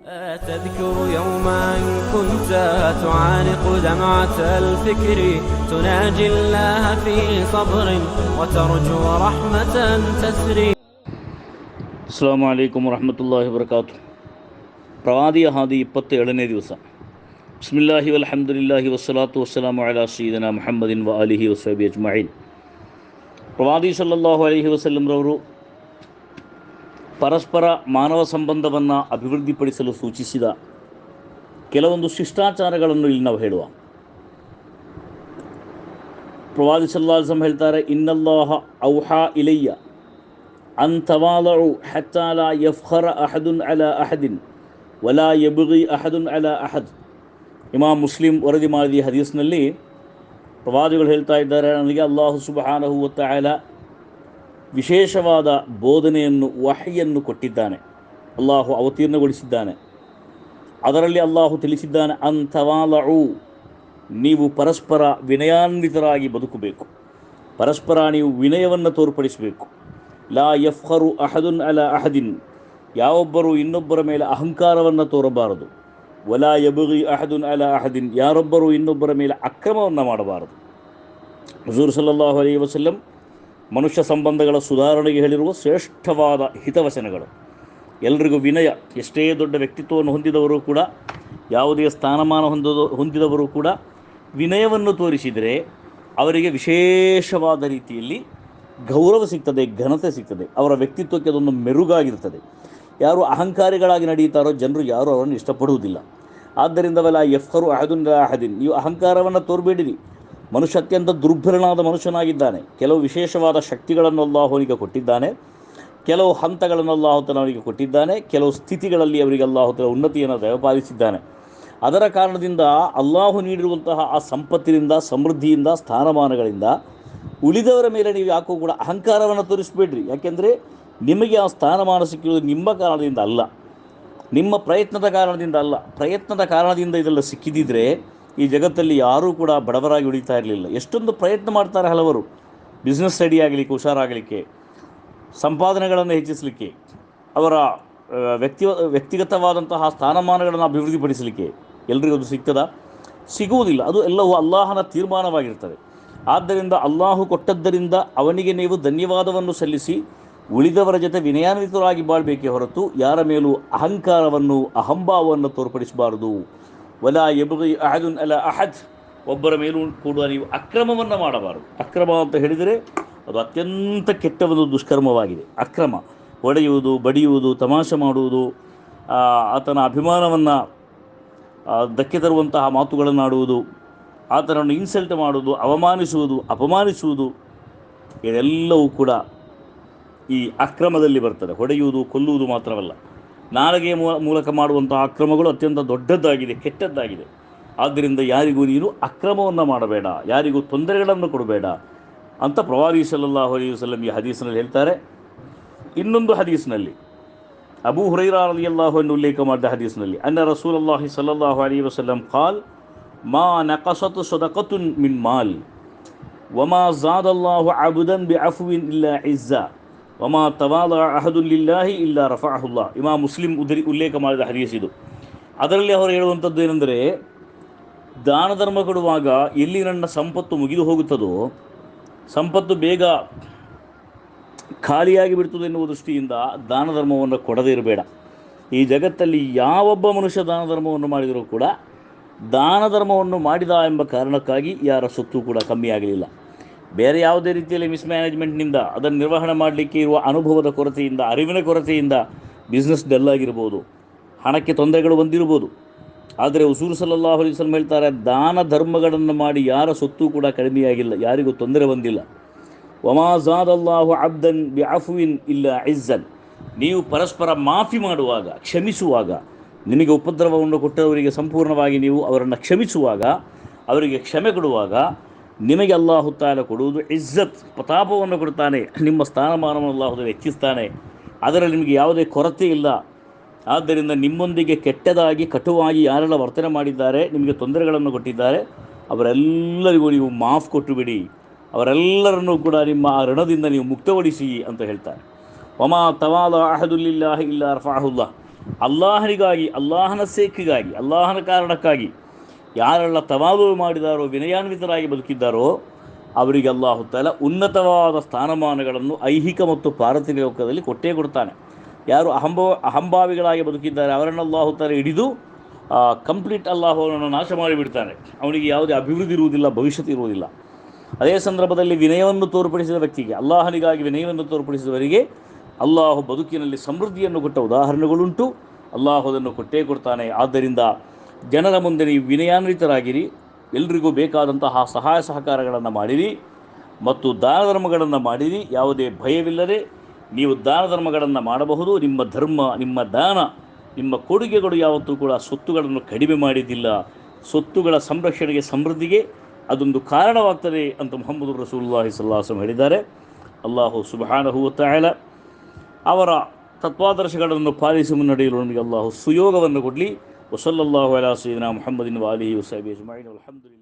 أتذكر يوما كنت تعانق دمعة الفكر تناجي الله في صبر وترجو رحمة تسري അസ്സാം വലൈക്കും വറഹമത്തല്ലാഹി വർക്കാത്തു പ്രവാദി ഹാദി ഇപ്പത്തി ഏഴനേ ദിവസം ബിസ്മില്ലാഹി വലഹമുല്ലാഹി വസ്സലാത്തു വസ്സലാമു അലാ സീദന മുഹമ്മദിൻ വ അലിഹി വസബി അജ്മൈൻ പ്രവാദി സല്ലാഹു അലഹി വസ്ലം റവറു ಪರಸ್ಪರ ಮಾನವ ಸಂಬಂಧವನ್ನು ಅಭಿವೃದ್ಧಿಪಡಿಸಲು ಸೂಚಿಸಿದ ಕೆಲವೊಂದು ಶಿಷ್ಟಾಚಾರಗಳನ್ನು ಇಲ್ಲಿ ನಾವು ಹೇಳುವ. ಪ್ರವಾದಿ ಸಲ್ಲಾಸಂ ಹೇಳ್ತಾರೆ, ಇನ್ನಲ್ಲಾಹ ಔಹಾ ಇಲಯ್ಯ ಅಂಥವಾಲು ಹತ್ತಾಲ ಯಫ್ಹರ ಅಹದುನ್ ಅಲ ಅಹದಿನ್ ವಲಾ ಯಬುಗಿ ಅಹದುನ್ ಅಲ ಅಹದ್. ಇಮಾಮ್ ಮುಸ್ಲಿಂ ವರದಿ ಮಾಡಿದ ಹದೀಸ್ನಲ್ಲಿ ಪ್ರವಾದಿಗಳು ಹೇಳ್ತಾ ಇದ್ದಾರೆ, ನನಗೆ ಅಲ್ಲಾಹು ಸುಬಹಾನಹು ಒತ್ತಾಯಲ ವಿಶೇಷವಾದ ಬೋಧನೆಯನ್ನು ವಹಿಯನ್ನು ಕೊಟ್ಟಿದ್ದಾನೆ. ಅಲ್ಲಾಹು ಅವತೀರ್ಣಗೊಳಿಸಿದ್ದಾನೆ. ಅದರಲ್ಲಿ ಅಲ್ಲಾಹು ತಿಳಿಸಿದ್ದಾನೆ, ಅಂತವಾಲವು, ನೀವು ಪರಸ್ಪರ ವಿನಯಾನ್ವಿತರಾಗಿ ಬದುಕಬೇಕು. ಪರಸ್ಪರ ನೀವು ವಿನಯವನ್ನು ತೋರ್ಪಡಿಸಬೇಕು. ಲಾ ಯಫ್ಹರು ಅಹದುನ್ ಅಲ ಅಹದಿನ್. ಯಾವೊಬ್ಬರು ಇನ್ನೊಬ್ಬರ ಮೇಲೆ ಅಹಂಕಾರವನ್ನು ತೋರಬಾರದು. ವಲಾ ಯಬುಗಿ ಅಹದುನ್ ಅಲ ಅಹದಿನ್. ಯಾರೊಬ್ಬರು ಇನ್ನೊಬ್ಬರ ಮೇಲೆ ಅಕ್ರಮವನ್ನು ಮಾಡಬಾರದು. ಹಜೂರ್ ಸಲ್ಲಲ್ಲಾಹು ಅಲೈ ವಸಲ್ಲಂ ಮನುಷ್ಯ ಸಂಬಂಧಗಳ ಸುಧಾರಣೆಗೆ ಹೇಳಿರುವ ಶ್ರೇಷ್ಠವಾದ ಹಿತವಚನಗಳು. ಎಲ್ರಿಗೂ ವಿನಯ, ಎಷ್ಟೇ ದೊಡ್ಡ ವ್ಯಕ್ತಿತ್ವವನ್ನು ಹೊಂದಿದವರು ಕೂಡ, ಯಾವುದೇ ಸ್ಥಾನಮಾನ ಹೊಂದದ, ಹೊಂದಿದವರು ಕೂಡ ವಿನಯವನ್ನು ತೋರಿಸಿದರೆ ಅವರಿಗೆ ವಿಶೇಷವಾದ ರೀತಿಯಲ್ಲಿ ಗೌರವ ಸಿಗ್ತದೆ, ಘನತೆ ಸಿಗ್ತದೆ. ಅವರ ವ್ಯಕ್ತಿತ್ವಕ್ಕೆ ಅದೊಂದು ಮೆರುಗಾಗಿರ್ತದೆ. ಯಾರು ಅಹಂಕಾರಿಗಳಾಗಿ ನಡೆಯುತ್ತಾರೋ ಜನರು ಯಾರು ಅವರನ್ನು ಇಷ್ಟಪಡುವುದಿಲ್ಲ. ಆದ್ದರಿಂದವೆಲ್ಲ ಎಫ್ಕರು ಅಹದಿನ್ ಅಹದಿನ್ ನೀವು ಅಹಂಕಾರವನ್ನು ತೋರಬೇಡಿರಿ. ಮನುಷ್ಯ ಅತ್ಯಂತ ದುರ್ಬಲನಾದ ಮನುಷ್ಯನಾಗಿದ್ದಾನೆ. ಕೆಲವು ವಿಶೇಷವಾದ ಶಕ್ತಿಗಳನ್ನು ಅಲ್ಲಾಹನಿಗೆ ಕೊಟ್ಟಿದ್ದಾನೆ. ಕೆಲವು ಹಂತಗಳನ್ನು ಅಲ್ಲಾಹುತನ ಅವರಿಗೆ ಕೊಟ್ಟಿದ್ದಾನೆ. ಕೆಲವು ಸ್ಥಿತಿಗಳಲ್ಲಿ ಅವರಿಗೆ ಅಲ್ಲಾಹುತನ ಉನ್ನತಿಯನ್ನು ದಯಪಾಲಿಸಿದ್ದಾನೆ. ಅದರ ಕಾರಣದಿಂದ ಅಲ್ಲಾಹು ನೀಡಿರುವಂತಹ ಆ ಸಂಪತ್ತಿನಿಂದ, ಸಮೃದ್ಧಿಯಿಂದ, ಸ್ಥಾನಮಾನಗಳಿಂದ ಉಳಿದವರ ಮೇಲೆ ನೀವು ಯಾಕೋ ಕೂಡ ಅಹಂಕಾರವನ್ನು ತೋರಿಸಬೇಡ್ರಿ. ಯಾಕೆಂದರೆ ನಿಮಗೆ ಆ ಸ್ಥಾನಮಾನ ಸಿಕ್ಕಿರುವುದು ನಿಮ್ಮ ಕಾರಣದಿಂದ ಅಲ್ಲ. ನಿಮ್ಮ ಪ್ರಯತ್ನದ ಕಾರಣದಿಂದ ಅಲ್ಲ. ಪ್ರಯತ್ನದ ಕಾರಣದಿಂದ ಇದೆಲ್ಲ ಸಿಕ್ಕಿದ್ದಿದ್ರೆ ಈ ಜಗತ್ತಲ್ಲಿ ಯಾರೂ ಕೂಡ ಬಡವರಾಗಿ ಉಳಿತಾ ಇರಲಿಲ್ಲ. ಎಷ್ಟೊಂದು ಪ್ರಯತ್ನ ಮಾಡ್ತಾರೆ ಹಲವರು. ಬಿಸ್ನೆಸ್ ಸ್ಟಡಿ ಆಗಲಿಕ್ಕೆ, ಹುಷಾರಾಗಲಿಕ್ಕೆ, ಸಂಪಾದನೆಗಳನ್ನು ಹೆಚ್ಚಿಸಲಿಕ್ಕೆ, ಅವರ ವ್ಯಕ್ತಿ ವ್ಯಕ್ತಿಗತವಾದಂತಹ ಸ್ಥಾನಮಾನಗಳನ್ನು ಅಭಿವೃದ್ಧಿಪಡಿಸಲಿಕ್ಕೆ ಎಲ್ರಿಗೂ ಅದು ಸಿಗ್ತದ? ಸಿಗುವುದಿಲ್ಲ. ಅದು ಎಲ್ಲವೂ ಅಲ್ಲಾಹನ ತೀರ್ಮಾನವಾಗಿರ್ತದೆ. ಆದ್ದರಿಂದ ಅಲ್ಲಾಹು ಕೊಟ್ಟದ್ದರಿಂದ ಅವನಿಗೆ ನೀವು ಧನ್ಯವಾದವನ್ನು ಸಲ್ಲಿಸಿ, ಉಳಿದವರ ಜೊತೆ ವಿನಯಾನ್ವಿತರಾಗಿ ಬಾಳ್ಬೇಕೇ ಹೊರತು ಯಾರ ಮೇಲೂ ಅಹಂಕಾರವನ್ನು ಅಹಂಭಾವವನ್ನು ತೋರ್ಪಡಿಸಬಾರದು. ವಲಾ ಎಬುಗಿ ಅಹದುನ್ ಅಲ ಅಹದ್. ಒಬ್ಬರ ಮೇಲೂ ಕೂಡ ನೀವು ಅಕ್ರಮವನ್ನು ಮಾಡಬಾರದು. ಅಕ್ರಮ ಅಂತ ಹೇಳಿದರೆ ಅದು ಅತ್ಯಂತ ಕೆಟ್ಟ ಒಂದು ದುಷ್ಕರ್ಮವಾಗಿದೆ. ಅಕ್ರಮ. ಹೊಡೆಯುವುದು, ಬಡಿಯುವುದು, ತಮಾಷೆ ಮಾಡುವುದು ಆತನ ಅಭಿಮಾನವನ್ನು ಧಕ್ಕೆ ತರುವಂತಹ ಮಾತುಗಳನ್ನಾಡುವುದು, ಆತನನ್ನು ಇನ್ಸಲ್ಟ್ ಮಾಡುವುದು, ಅವಮಾನಿಸುವುದು, ಅಪಮಾನಿಸುವುದು, ಇದೆಲ್ಲವೂ ಕೂಡ ಈ ಅಕ್ರಮದಲ್ಲಿ ಬರ್ತದೆ. ಹೊಡೆಯುವುದು, ಕೊಲ್ಲುವುದು ಮಾತ್ರವಲ್ಲ. ನಾಲಿಗೆ ಮೂಲಕ ಮಾಡುವಂಥ ಅಕ್ರಮಗಳು ಅತ್ಯಂತ ದೊಡ್ಡದ್ದಾಗಿದೆ, ಕೆಟ್ಟದ್ದಾಗಿದೆ. ಆದ್ದರಿಂದ ಯಾರಿಗೂ ನೀನು ಅಕ್ರಮವನ್ನು ಮಾಡಬೇಡ, ಯಾರಿಗೂ ತೊಂದರೆಗಳನ್ನು ಕೊಡಬೇಡ ಅಂತ ಪ್ರವಾದಿ ಸಲ್ಲಲ್ಲಾಹು ಅಲೈಹಿ ವಸಲ್ಲಂ ಈ ಹದೀಸ್ನಲ್ಲಿ ಹೇಳ್ತಾರೆ. ಇನ್ನೊಂದು ಹದೀಸ್ನಲ್ಲಿ, ಅಬು ಹುರೈರಾ ಅಲಿಯಲ್ಲಾಹು ಎಂದು ಉಲ್ಲೇಖ ಮಾಡಿದ ಹದೀಸ್ನಲ್ಲಿ, ಅನ್ನ ರಸೂಲ್ ಅಲ್ಲಾಹಿ ಅಲೈಹಿ ವಸಲ್ಲಂ ಖಾಲ್ ಮಾ ನಕಸತ್ ಸದಕತುನ್ ಮಿನ್ ಮಾಲ್, ವಮಾ ಜಾದಲ್ಲಾಹು ಅಬುದನ್ ಬಿ ಅಫುವಿನ್ ಇಲ್ಲ ಇಜ್ಜಾ. ವಮಾ ತವಾಲ ಅಹದುಲ್ಲಿಲ್ಲಾಹಿ ಇಲ್ಲ ಇಲ್ಲ ರಫಾಹುಲ್ಲಾ ಇಮಾ ಮುಸ್ಲಿಂ ಉದರಿ ಉಲ್ಲೇಖ ಮಾಡಿದ ಹದೀಸ್ ಇದು. ಅದರಲ್ಲಿ ಅವರು ಹೇಳುವಂಥದ್ದು ಏನೆಂದರೆ, ದಾನ ಧರ್ಮ ಕೊಡುವಾಗ ಎಲ್ಲಿ ನನ್ನ ಸಂಪತ್ತು ಮುಗಿದು ಹೋಗುತ್ತದೋ, ಸಂಪತ್ತು ಬೇಗ ಖಾಲಿಯಾಗಿ ಬಿಡ್ತದೆ ಎನ್ನುವ ದೃಷ್ಟಿಯಿಂದ ದಾನ ಧರ್ಮವನ್ನು ಕೊಡದೇ ಇರಬೇಡ. ಈ ಜಗತ್ತಲ್ಲಿ ಯಾವೊಬ್ಬ ಮನುಷ್ಯ ದಾನ ಧರ್ಮವನ್ನು ಮಾಡಿದರೂ ಕೂಡ, ದಾನ ಧರ್ಮವನ್ನು ಮಾಡಿದ ಎಂಬ ಕಾರಣಕ್ಕಾಗಿ ಯಾರ ಸೊತ್ತು ಕೂಡ ಕಮ್ಮಿ ಆಗಲಿಲ್ಲ. ಬೇರೆ ಯಾವುದೇ ರೀತಿಯಲ್ಲಿ ಮಿಸ್ಮ್ಯಾನೇಜ್ಮೆಂಟ್ನಿಂದ ಅದನ್ನು ನಿರ್ವಹಣೆ ಮಾಡಲಿಕ್ಕೆ ಇರುವ ಅನುಭವದ ಕೊರತೆಯಿಂದ, ಅರಿವಿನ ಕೊರತೆಯಿಂದ ಬಿಸ್ನೆಸ್ ಡೆಲ್ ಆಗಿರ್ಬೋದು, ಹಣಕ್ಕೆ ತೊಂದರೆಗಳು ಬಂದಿರ್ಬೋದು. ಆದರೆ ಉಸೂರು ಸಲ್ಲಲ್ಲಾಹು ಅಲೈಹಿ ವಸಲ್ಲಂ ಹೇಳ್ತಾರೆ, ದಾನ ಧರ್ಮಗಳನ್ನು ಮಾಡಿ ಯಾರ ಸೊತ್ತು ಕೂಡ ಕಡಿಮೆಯಾಗಿಲ್ಲ, ಯಾರಿಗೂ ತೊಂದರೆ ಬಂದಿಲ್ಲ. ಅಲ್ಲಾಹು ಅಬ್ದನ್ ಬಿ ಅಫುವಿನ್ ಇಲ್ಲ ಇಜ್ಜನ್. ನೀವು ಪರಸ್ಪರ ಮಾಫಿ ಮಾಡುವಾಗ, ಕ್ಷಮಿಸುವಾಗ, ನಿಮಗೆ ಉಪದ್ರವವನ್ನು ಕೊಟ್ಟವರಿಗೆ ಸಂಪೂರ್ಣವಾಗಿ ನೀವು ಅವರನ್ನು ಕ್ಷಮಿಸುವಾಗ, ಅವರಿಗೆ ಕ್ಷಮೆ ಕೊಡುವಾಗ ನಿಮಗೆ ಅಲ್ಲಾಹು ತಾಲ ಕೊಡುವುದು ಇಜ್ಜತ್, ಪ್ರತಾಪವನ್ನು ಕೊಡುತ್ತಾನೆ, ನಿಮ್ಮ ಸ್ಥಾನಮಾನವನ್ನು ಅಲ್ಲಾಹು ಹೆಚ್ಚಿಸ್ತಾನೆ. ಅದರಲ್ಲಿ ನಿಮಗೆ ಯಾವುದೇ ಕೊರತೆ ಇಲ್ಲ. ಆದ್ದರಿಂದ ನಿಮ್ಮೊಂದಿಗೆ ಕೆಟ್ಟದಾಗಿ, ಕಟುವಾಗಿ ಯಾರೆಲ್ಲ ವರ್ತನೆ ಮಾಡಿದ್ದಾರೆ, ನಿಮಗೆ ತೊಂದರೆಗಳನ್ನು ಕೊಟ್ಟಿದ್ದಾರೆ, ಅವರೆಲ್ಲರಿಗೂ ನೀವು ಮಾಫ್ ಕೊಟ್ಟು ಬಿಡಿ ಅವರೆಲ್ಲರನ್ನೂ ಕೂಡ ನಿಮ್ಮ ಆ ಋಣದಿಂದ ನೀವು ಮುಕ್ತಗೊಳಿಸಿ ಅಂತ ಹೇಳ್ತಾರೆ. ಒಮಾ ತವಾಲ ಅಹದುಲ್ಲಿಲ್ಲಾಹ ಇಲ್ಲ ರಫಾಹುಲ್ಲಾ. ಅಲ್ಲಾಹನಿಗಾಗಿ, ಅಲ್ಲಾಹನ ಸೇಖಿಗಾಗಿ, ಅಲ್ಲಾಹನ ಕಾರಣಕ್ಕಾಗಿ ಯಾರೆಲ್ಲ ತವಾದು ಮಾಡಿದಾರೋ, ವಿನಯಾನ್ವಿತರಾಗಿ ಬದುಕಿದ್ದಾರೋ, ಅವರಿಗೆ ಅಲ್ಲಾಹು ತಾಲ ಉನ್ನತವಾದ ಸ್ಥಾನಮಾನಗಳನ್ನು ಐಹಿಕ ಮತ್ತು ಪಾರ್ಥಿವ ಲೋಕದಲ್ಲಿ ಕೊಟ್ಟೇ ಕೊಡ್ತಾನೆ. ಯಾರು ಅಹಂಭವ ಅಹಂಭಾವಿಗಳಾಗಿ ಬದುಕಿದ್ದಾರೆ, ಅವರನ್ನು ಅಲ್ಲಾಹು ತಾಲ ಹಿಡಿದು ಕಂಪ್ಲೀಟ್ ಅಲ್ಲಾಹು ಅವನನ್ನು ನಾಶ ಮಾಡಿಬಿಡ್ತಾನೆ. ಅವನಿಗೆ ಯಾವುದೇ ಅಭಿವೃದ್ಧಿ ಇರುವುದಿಲ್ಲ, ಭವಿಷ್ಯತ್ ಇರುವುದಿಲ್ಲ. ಅದೇ ಸಂದರ್ಭದಲ್ಲಿ ವಿನಯವನ್ನು ತೋರ್ಪಡಿಸಿದ ವ್ಯಕ್ತಿಗೆ, ಅಲ್ಲಾಹನಿಗಾಗಿ ವಿನಯವನ್ನು ತೋರ್ಪಡಿಸಿದವರಿಗೆ ಅಲ್ಲಾಹು ಬದುಕಿನಲ್ಲಿ ಸಮೃದ್ಧಿಯನ್ನು ಕೊಟ್ಟ ಉದಾಹರಣೆಗಳುಂಟು. ಅಲ್ಲಾಹು ಅದನ್ನು ಕೊಟ್ಟೇ ಕೊಡ್ತಾನೆ. ಆದ್ದರಿಂದ ಜನರ ಮುಂದೆ ನೀವು ವಿನಯಾನ್ವಿತರಾಗಿರಿ, ಎಲ್ರಿಗೂ ಬೇಕಾದಂತಹ ಸಹಾಯ ಸಹಕಾರಗಳನ್ನು ಮಾಡಿರಿ ಮತ್ತು ದಾನ ಧರ್ಮಗಳನ್ನು ಮಾಡಿರಿ, ಯಾವುದೇ ಭಯವಿಲ್ಲದೆ ನೀವು ದಾನ ಧರ್ಮಗಳನ್ನು ಮಾಡಬಹುದು, ನಿಮ್ಮ ಧರ್ಮ, ನಿಮ್ಮ ದಾನ, ನಿಮ್ಮ ಕೊಡುಗೆಗಳು ಯಾವತ್ತೂ ಕೂಡ ಸೊತ್ತುಗಳನ್ನು ಕಡಿಮೆ ಮಾಡಿದ್ದಿಲ್ಲ ಸೊತ್ತುಗಳ ಸಂರಕ್ಷಣೆಗೆ ಸಮೃದ್ಧಿಗೆ ಅದೊಂದು ಕಾರಣವಾಗ್ತದೆ ಅಂತ ಮೊಹಮ್ಮದ್ ರಸೂಲ್ಲಾಹಿ ಸಲ್ಲಾಹಂ ಹೇಳಿದ್ದಾರೆ. ಅಲ್ಲಾಹು ಸುಬಹಾನಹು ತಾಯಲ ಅವರ ತತ್ವಾದರ್ಶಗಳನ್ನು ಪಾಲಿಸಿ ಮುನ್ನಡೆಯಲು ನಮಗೆ ಅಲ್ಲಾಹು ಸುಯೋಗವನ್ನು ಕೊಡಲಿ. وصلى الله على سيدنا محمد وآله وصحبه أجمعين والحمد لله